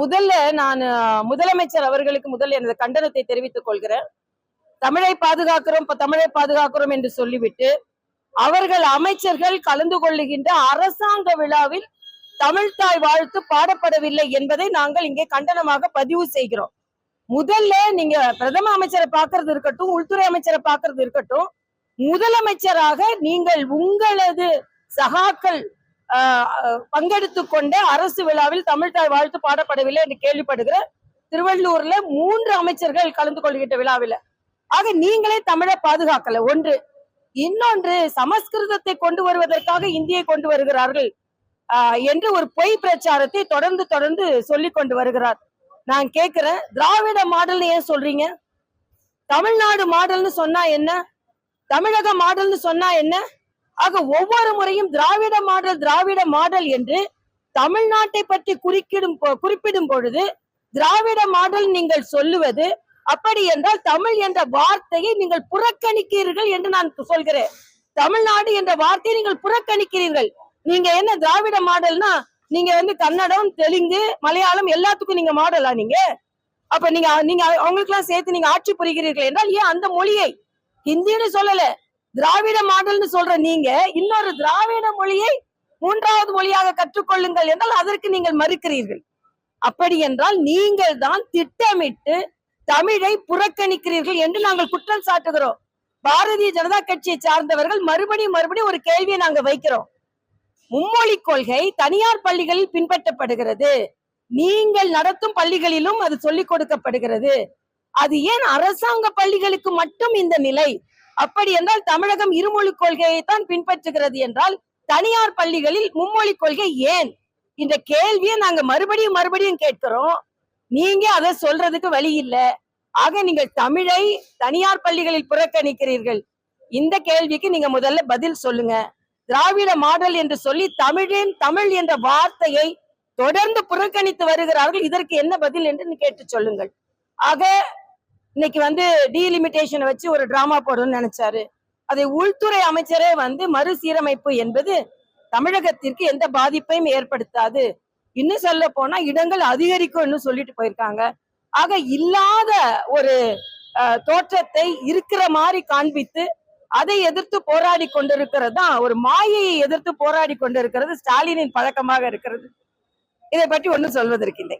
முதல்ல நான் முதலமைச்சர் அவர்களுக்கு முதல்ல எனது கண்டனத்தை தெரிவித்துக் கொள்கிறேன். தமிழை பாதுகாக்கிறோம் தமிழை பாதுகாக்கிறோம் என்று சொல்லிவிட்டு அவர்கள் அமைச்சர்கள் கலந்து கொள்ளுகின்ற அரசாங்க விழாவில் தமிழ்தாய் வாழ்த்து பாடப்படவில்லை என்பதை நாங்கள் இங்கே கண்டனமாக பதிவு செய்கிறோம். முதல்ல நீங்க பிரதம அமைச்சரை பார்க்கறது இருக்கட்டும் உள்துறை அமைச்சரை பார்க்கறது இருக்கட்டும் முதலமைச்சராக நீங்கள் உங்களது சகாக்கள் ஆஹ், ஆஹ், கொண்ட அரசு விழாவில் தமிழ்தாய் வாழ்த்து பாடப்படவில்லை என்று கேள்விப்படுகிறேன் திருவள்ளூர்ல மூன்று அமைச்சர்கள் கலந்து கொள்கின்ற விழாவில். ஆக நீங்களே தமிழை பாதுகாக்கல. ஒன்று இன்னொன்று சமஸ்கிருதத்தை கொண்டு வருவதற்காக இந்தியை கொண்டு வருகிறார்கள் ஆஹ், என்று ஒரு பொய் பிரச்சாரத்தை தொடர்ந்து தொடர்ந்து சொல்லி கொண்டு வருகிறார். நான் கேட்கிறேன் திராவிட மாடல்னு ஏன் சொல்றீங்க? தமிழ்நாடு மாடல்னு சொன்னா என்ன? தமிழக மாடல்னு சொன்னா என்ன? ஆக ஒவ்வொரு முறையும் திராவிட மாடல் திராவிட மாடல் என்று தமிழ்நாட்டை பற்றி குறிக்கிடும் குறிப்பிடும் பொழுது திராவிட மாடல் நீங்கள் சொல்லுவது அப்படி என்றால் தமிழ் என்ற வார்த்தையை நீங்கள் புறக்கணிக்கிறீர்கள் என்று நான் சொல்கிறேன். தமிழ்நாடு என்ற வார்த்தையை நீங்கள் புறக்கணிக்கிறீர்கள். நீங்க என்ன திராவிட மாடல்னா நீங்க வந்து கன்னடம் தெலுங்கு மலையாளம் எல்லாத்துக்கும் நீங்க மாடலா நீங்க? அப்ப நீங்க நீங்க அவங்களுக்கு எல்லாம் சேர்த்து நீங்க ஆட்சி புரிகிறீர்கள் என்றால் ஏன் அந்த மொழியை ஹிந்தின்னு சொல்லல? திராவிட மாடல்னு சொல்ற நீங்க இன்னொரு திராவிட மொழியை மூன்றாவது மொழியாக கற்றுக்கொள்ளுங்கள் என்றால் அதற்கு நீங்கள் மறுக்கிறீர்கள். அப்படி என்றால் நீங்கள் தான் திட்டமிட்டு தமிழை புறக்கணிக்கிறீர்கள் என்று நாங்கள் குற்றம் சாட்டுகிறோம். பாரதிய ஜனதா கட்சியை சார்ந்தவர்கள் மறுபடியும் மறுபடியும் ஒரு கேள்வியை நாங்க வைக்கிறோம். மும்மொழி கொள்கை தனியார் பள்ளிகளில் பின்பற்றப்படுகிறது. நீங்கள் நடத்தும் பள்ளிகளிலும் அது சொல்லிக் கொடுக்கப்படுகிறது. அது ஏன் அரசாங்க பள்ளிகளுக்கு மட்டும் இந்த நிலை? அப்படி என்றால் தமிழகம் இருமொழி கொள்கையை தான் பின்பற்றுகிறது என்றால் தனியார் பள்ளிகளில் மும்மொழி கொள்கை ஏன்? இந்த கேள்வியை நாங்க மறுபடியும் மறுபடியும் கேட்கிறோம். நீங்க அதை சொல்றதுக்கு வழி இல்ல. ஆக நீங்கள் தமிழை தனியார் பள்ளிகளில் புறக்கணிக்கிறீர்கள். இந்த கேள்விக்கு நீங்க முதல்ல பதில் சொல்லுங்க. திராவிட மாடல் என்று சொல்லி தமிழின் தமிழ் என்ற வார்த்தையை தொடர்ந்து புறக்கணித்து வருகிறார்கள். இதற்கு என்ன பதில் என்று கேட்டு சொல்லுங்கள். ஆக இன்னைக்கு வந்து டீலிமிட்டேஷனை வச்சு ஒரு டிராமா போடணும்னு நினைச்சாரு. அதை உள்துறை அமைச்சரே வந்து மறுசீரமைப்பு என்பது தமிழகத்திற்கு எந்த பாதிப்பையும் ஏற்படுத்தாது. இன்னும் சொல்ல போனா இடங்கள் அதிகரிக்கும்னு சொல்லிட்டு போயிருக்காங்க. ஆக இல்லாத ஒரு அஹ், தோற்றத்தை இருக்கிற மாதிரி காண்பித்து அதை எதிர்த்து போராடி கொண்டிருக்கிறது தான் ஒரு மாயையை எதிர்த்து போராடி கொண்டிருக்கிறது ஸ்டாலினின் பழக்கமாக இருக்கிறது. இதை பற்றி ஒன்றும் சொல்வதற்கில்லை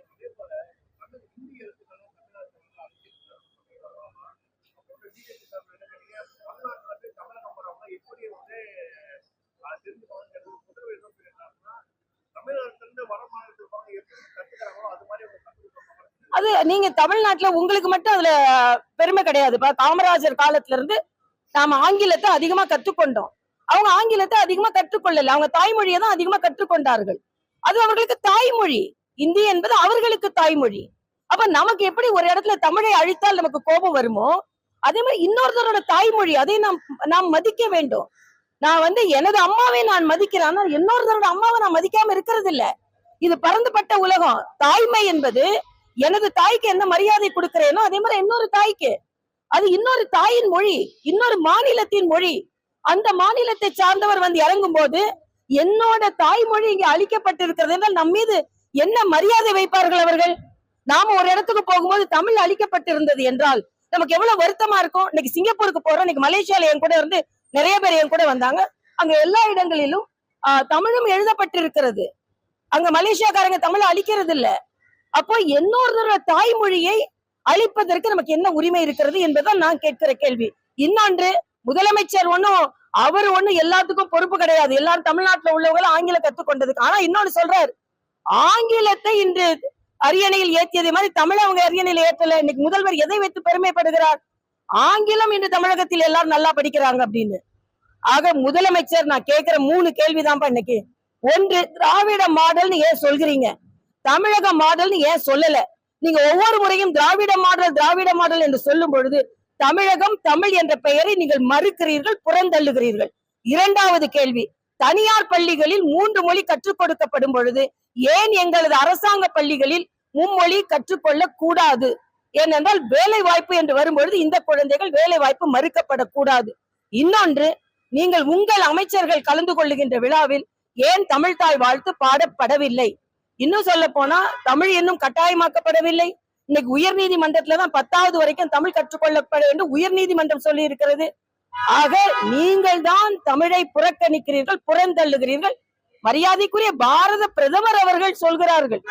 அது நீங்க தமிழ்நாட்டுல உங்களுக்கு மட்டும் அதுல பெருமை கிடையாதுப்பா காமராஜர் காலத்துல இருந்து நாம ஆங்கிலத்தை அதிகமா கற்றுக்கொண்டோம். அவங்க ஆங்கிலத்தை அதிகமா கற்றுக்கொள்ளல. அவங்க தாய்மொழியை தான் அதிகமா கற்றுக்கொண்டார்கள். அது அவர்களுக்கு தாய்மொழி. இந்தி என்பது அவர்களுக்கு தாய்மொழி. அப்ப நமக்கு எப்படி ஒரு இடத்துல தமிழை அழித்தால் நமக்கு கோபம் வருமோ? அதே மாதிரி இன்னொருத்தரோட தாய்மொழி அதை நாம் நாம் மதிக்க வேண்டும். நான் வந்து எனது அம்மாவை நான் மதிக்கிறேன். ஆனால் இன்னொருத்தரோட அம்மாவை நான் மதிக்காம இருக்கிறது இல்ல இது பறந்துபட்ட உலகம். தாய்மை என்பது எனது தாய்க்கு என்ன மரியாதை கொடுக்கிறேனோ அதே மாதிரி இன்னொரு தாய்க்கு. அது இன்னொரு தாயின் மொழி இன்னொரு மாநிலத்தின் மொழி. அந்த மாநிலத்தை சார்ந்தவர் வந்து இறங்கும் போது என்னோட தாய்மொழி இங்க அழிக்கப்பட்டிருக்கிறது என்றால் நம் மீது என்ன மரியாதை வைப்பார்கள் அவர்கள்? நாம ஒரு இடத்துக்கு போகும்போது தமிழ் அழிக்கப்பட்டிருந்தது என்றால் நமக்கு எவ்வளவு வருத்தமா இருக்கும்? இன்னைக்கு சிங்கப்பூருக்கு போறோம் இன்னைக்கு மலேசியால என் கூட இருந்து நிறைய பேர் என் கூட வந்தாங்க. அங்க எல்லா இடங்களிலும் ஆஹ், தமிழும் எழுதப்பட்டிருக்கிறது. அங்க மலேசியாக்காரங்க தமிழை அழிக்கிறது இல்ல அப்போ இன்னொருத்தரோட தாய்மொழியை அழிப்பதற்கு நமக்கு என்ன உரிமை இருக்கிறது என்பதுதான் நான் கேட்கிற கேள்வி. இன்னொன்று முதலமைச்சர் ஒன்னும் அவர் ஒண்ணும் எல்லாத்துக்கும் பொறுப்பு கிடையாது. எல்லாரும் தமிழ்நாட்டுல உள்ளவங்களும் ஆங்கிலம் கத்துக்கொண்டதுக்கு. ஆனா இன்னொன்னு சொல்றாரு ஆங்கிலத்தை இன்று அரியணையில் ஏற்றியதை மாதிரி தமிழ் அவங்க அரியணையில் ஏற்றல இன்னைக்கு முதல்வர் எதை வைத்து பெருமைப்படுகிறார்? ஆங்கிலம் இன்று தமிழகத்தில் எல்லாரும் நல்லா படிக்கிறாங்க அப்படின்னு. ஆக முதலமைச்சர் நான் கேட்கிற மூணு கேள்விதான்ப்பா இன்னைக்கு. ஒன்று திராவிட மாடல்னு ஏன் சொல்கிறீங்க? தமிழக மாடல்னு ஏன் சொல்லல? நீங்க ஒவ்வொரு முறையும் திராவிட மாடல் திராவிட மாடல் என்று சொல்லும் பொழுது தமிழகம் தமிழ் என்ற பெயரை நீங்கள் மறுக்கிறீர்கள் புறந்தள்ளுகிறீர்கள். இரண்டாவது கேள்வி தனியார் பள்ளிகளில் மூன்று மொழி கற்றுக் கொடுக்கப்படும் பொழுது ஏன் எங்களது அரசாங்க பள்ளிகளில் மும்மொழி கற்றுக்கொள்ள கூடாது? ஏனென்றால் வேலை வாய்ப்பு என்று வரும்பொழுது இந்த குழந்தைகள் வேலை வாய்ப்பு மறுக்கப்படக்கூடாது. இன்னொன்று நீங்கள் உங்கள் அமைச்சர்கள் கலந்து கொள்ளுகின்ற விழாவில் ஏன் தமிழ்தாய் வாழ்த்து பாடப்படவில்லை? இன்னும் சொல்ல போனா தமிழ் இன்னும் கட்டாயமாக்கப்படவில்லை. இன்னைக்கு உயர் நீதிமன்றத்துல தான் பத்தாவது வரைக்கும் தமிழ் கற்றுக்கொள்ளப்பட வேண்டும் உயர் நீதிமன்றம் சொல்லி இருக்கிறது. ஆக நீங்கள் தான் தமிழை புறக்கணிக்கிறீர்கள் புறந்தள்ளுகிறீர்கள். மரியாதைக்குரிய பாரத பிரதமர் அவர்கள் சொல்கிறார்கள்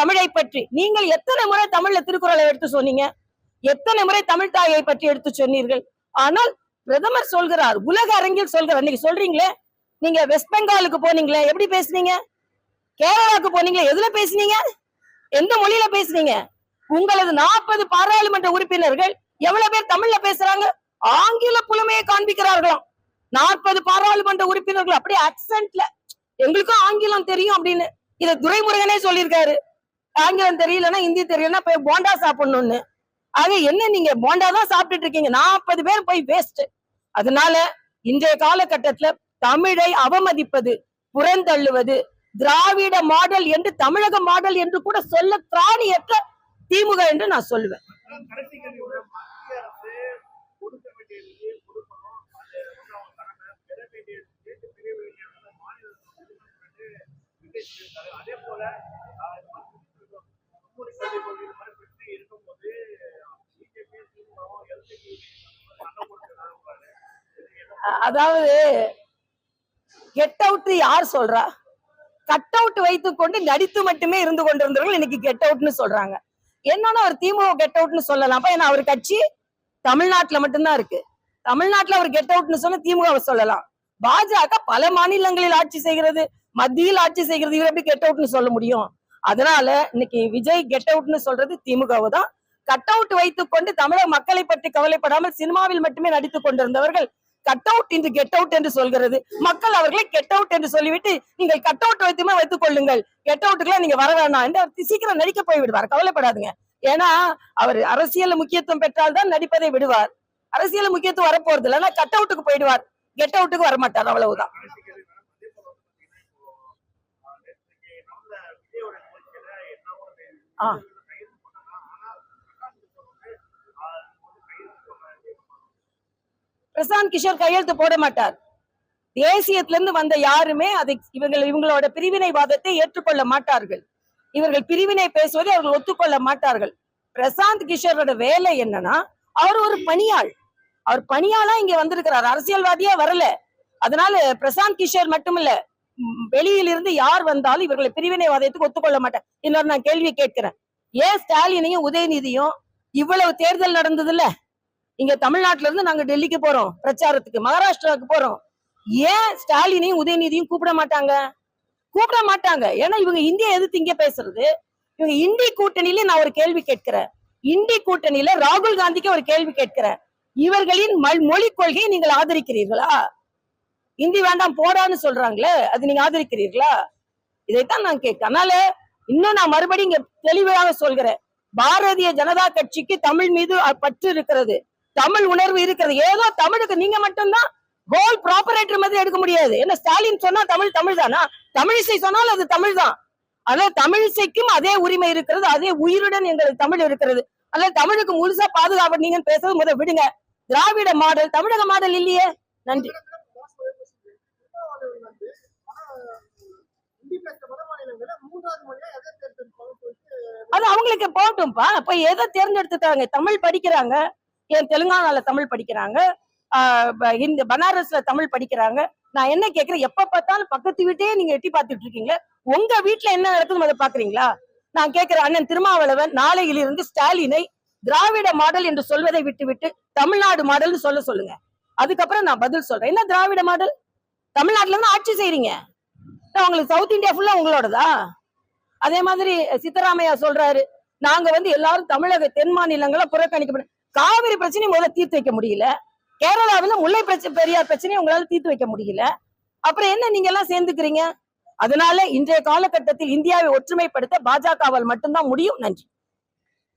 தமிழை பற்றி. நீங்கள் எத்தனை முறை தமிழ்ல திருக்குறளை எடுத்து சொன்னீங்க? எத்தனை முறை தமிழ் தாயை பற்றி எடுத்து சொன்னீர்கள்? ஆனால் பிரதமர் சொல்கிறார் உலக அரங்கில் சொல்கிறார். நீங்க சொல்றீங்களே? நீங்க வெஸ்ட் பெங்காலுக்கு போனீங்களே? எப்படி பேசுனீங்க? கேரளாவுக்கு போனீங்களே? எதுல பேசுனீங்க? எந்த மொழியில பேசுனீங்க? உங்களது நாற்பது பாராளுமன்ற உறுப்பினர்கள் எவ்வளவு பேர் தமிழ்ல பேசுறாங்க? ஆங்கில புலமையை காண்பிக்கிறார்களாம். நாற்பது பாராளுமன்ற உறுப்பினர்கள் அப்படியே அக்சென்ட்ல எங்களுக்கும் ஆங்கிலம் தெரியும் அப்படின்னு இத துரைமுருகனே சொல்லியிருக்காரு. ஆங்கிலம் தெரியலன்னா ஹிந்தி தெரியலன்னா போய் போண்டா சாப்பிடணும்னு. ஆக என்ன நீங்க போண்டா தான் சாப்பிட்டுட்டு இருக்கீங்க? நாற்பது பேர் போய் வேஸ்ட் அதனால இன்றைய காலகட்டத்துல தமிழை அவமதிப்பது புறந்தள்ளுவது திராவிட மாடல் என்று தமிழக மாடல் என்று கூட சொல்ல திராணியற்ற திமுக என்று நான் சொல்லுவேன். அதாவது கெட் அவுட் யார் சொல்றா? கட் அவுட் வைத்துக்கொண்டு நடித்து மட்டுமே இருந்து கொண்டிருந்தவர்கள் இன்னைக்கு கெட் அவுட்னு சொல்றாங்க. என்னன்னா அவர் திமுக கெட் அவுட்னு சொல்லலாம். ஏன்னா அவர் கட்சி தமிழ்நாட்டுல மட்டும்தான் இருக்கு. தமிழ்நாட்டுல அவர் கெட் அவுட்னு சொன்னா திமுக சொல்லலாம். பாஜக பல மாநிலங்களில் ஆட்சி செய்கிறது. மத்தியில் ஆட்சி செய்கிறது. இவர் எப்படி கெட் அவுட்னு சொல்ல முடியும்? அதனால இன்னைக்கு விஜய் கெட் அவுட்னு சொல்றது திமுகவை தான். கட் அவுட் வைத்துக்கொண்டு தமிழக மக்களை பற்றி கவலைப்படாமல் சினிமாவில் மட்டுமே நடித்துக் கொண்டிருந்தவர்கள் கட் அவுட் இன்று கெட் அவுட் என்று சொல்கிறது. மக்கள் அவர்களை கெட் அவுட் என்று சொல்லிவிட்டு நீங்கள் கட் அவுட் வைத்துமே வைத்துக் கொள்ளுங்கள். கெட் அவுட்டுக்குலாம் நீங்க வர வேணாம். என்று சீக்கிரம் நடிக்க போய் விடுவார் கவலைப்படாதுங்க. ஏன்னா அவர் அரசியல் முக்கியத்துவம் பெற்றால் தான் நடிப்பதை விடுவார். அரசியல் முக்கியத்துவம் வரப்போறது இல்லை. ஆனா கட் அவுட்டுக்கு போயிடுவார். கெட் அவுட்டுக்கு வரமாட்டார். அவ்வளவுதான். ஆ கேள்வி மேடம் அதே போல வந்து பாத்தீங்கன்னா இப்போ ஆஹ், நேத்து நம்மள விஜயோட நிகழ்ச்சியில என்ன ஒரு ஆ. கைது பண்ணாங்க ஆனா பிரசாந்த் கிஷோர் வந்து ஆஹ், வந்து கைது பண்ண பிரசாந்த் கிஷோர் கையெழுத்து போட மாட்டார். தேசியத்திலிருந்து வந்த யாருமே அதை இவர்கள் இவங்களோட பிரிவினைவாதத்தை ஏற்றுக்கொள்ள மாட்டார்கள். இவர்கள் பிரிவினை பேசுவதை அவர்கள் ஒத்துக்கொள்ள மாட்டார்கள். பிரசாந்த் கிஷோரோட வேலை என்னன்னா அவர் ஒரு பணியாள். அவர் பணியாளா இங்க வந்திருக்கிறார். அரசியல்வாதியா வரல. அதனால பிரசாந்த் கிஷோர் மட்டுமில்ல வெளியில வெளியிலிருந்து யார் வந்தாலும் இவர்களை பிரிவினைவாதத்துக்கு ஒத்துக்கொள்ள மாட்டார். இன்னொரு நான் கேள்வி கேட்கிறேன். ஏன் ஸ்டாலினையும் உதயநிதியும் இவ்வளவு தேர்தல் நடந்தது இங்க தமிழ்நாட்டுல இருந்து நாங்க டெல்லிக்கு போறோம் பிரச்சாரத்துக்கு மகாராஷ்டிராவுக்கு போறோம். ஏன் ஸ்டாலினையும் உதயநிதியும் கூப்பிட மாட்டாங்க? கூப்பிட மாட்டாங்க. ஏன்னா இவங்க இந்தியா எதிர்த்து இங்க பேசுறது. இவங்க இந்தி கூட்டணியில நான் ஒரு கேள்வி கேட்கிறேன். இந்தி கூட்டணியில ராகுல் காந்திக்கு ஒரு கேள்வி கேட்கிறேன். இவர்களின் மல்- கொள்கையை நீங்கள் ஆதரிக்கிறீர்களா? இந்தி வேண்டாம் போடான்னு சொல்றாங்களே அது நீங்க ஆதரிக்கிறீர்களா? இதைத்தான் நான் கேட்க அதனால இன்னும் நான் மறுபடியும் இங்க தெளிவாக சொல்கிறேன். பாரதிய ஜனதா கட்சிக்கு தமிழ் மீது பற்று இருக்கிறது. தமிழ் உணர்வு இருக்கிறது. ஏதோ தமிழுக்கு நீங்க மட்டும்தான் கோல் ப்ராப்பரேட்டர் மாதிரி எடுக்க முடியாது. என்ன ஸ்டாலின் சொன்னா தமிழ் தமிழ் தானா தமிழிசை சொன்னால் அது தமிழ் தான் அதாவது தமிழிசைக்கும் அதே உரிமை இருக்கிறது அதே உயிருடன் எங்களுக்கு தமிழ் இருக்கிறது. அதாவது தமிழுக்கு முழுசா பாதுகாப்பு நீங்க பேசுறது முத விடுங்க. திராவிட மாடல் தமிழக மாடல் இல்லையே. நன்றி. அது அவங்களுக்கு போகட்டும்பா அப்ப எதை தேர்ந்தெடுத்துட்டாங்க? தமிழ் படிக்கிறாங்க. ஏன் தெலுங்கானால தமிழ் படிக்கிறாங்க? இந்த பனாரஸ்ல தமிழ் படிக்கிறாங்க. நான் என்ன கேக்குறேன்? எப்ப பார்த்தாலும் பக்கத்து வீட்டையே நீங்க எட்டி பார்த்துட்டு இருக்கீங்க உங்க வீட்ல என்ன நடக்குதுன்னு அதை பாக்குறீங்களா? நான் கேக்குறேன் அண்ணன் திருமாவளவன் நாளையிலிருந்து ஸ்டாலினை திராவிட மாடல் என்று சொல்வதை விட்டுவிட்டு தமிழ்நாடு மாடல்னு சொல்ல சொல்லுங்க. அதுக்கப்புறம் நான் பதில் சொல்றேன். என்ன திராவிட மாடல்? தமிழ்நாட்டுல இருந்து ஆட்சி செய்றீங்க. நான் உங்களுக்கு சவுத் இந்தியா ஃபுல்லா உங்களோடதா? அதே மாதிரி சித்தராமையா சொல்றாரு நாங்க வந்து எல்லாரும் தமிழக தென் மாநிலங்களை புறக்கணிக்கப்படும் காவிரி பிரச்சனையும் முதல்ல தீர்த்து வைக்க முடியல. கேரளாவில முல்லை பிரச்சனை பெரியார் பிரச்சனையும் உங்களால தீர்த்து வைக்க முடியல. அப்புறம் என்ன நீங்க எல்லாம் சேர்ந்துக்கிறீங்க? அதனால இன்றைய காலகட்டத்தில் இந்தியாவை ஒற்றுமைப்படுத்த பாஜகவால் மட்டும்தான் முடியும்? நன்றி.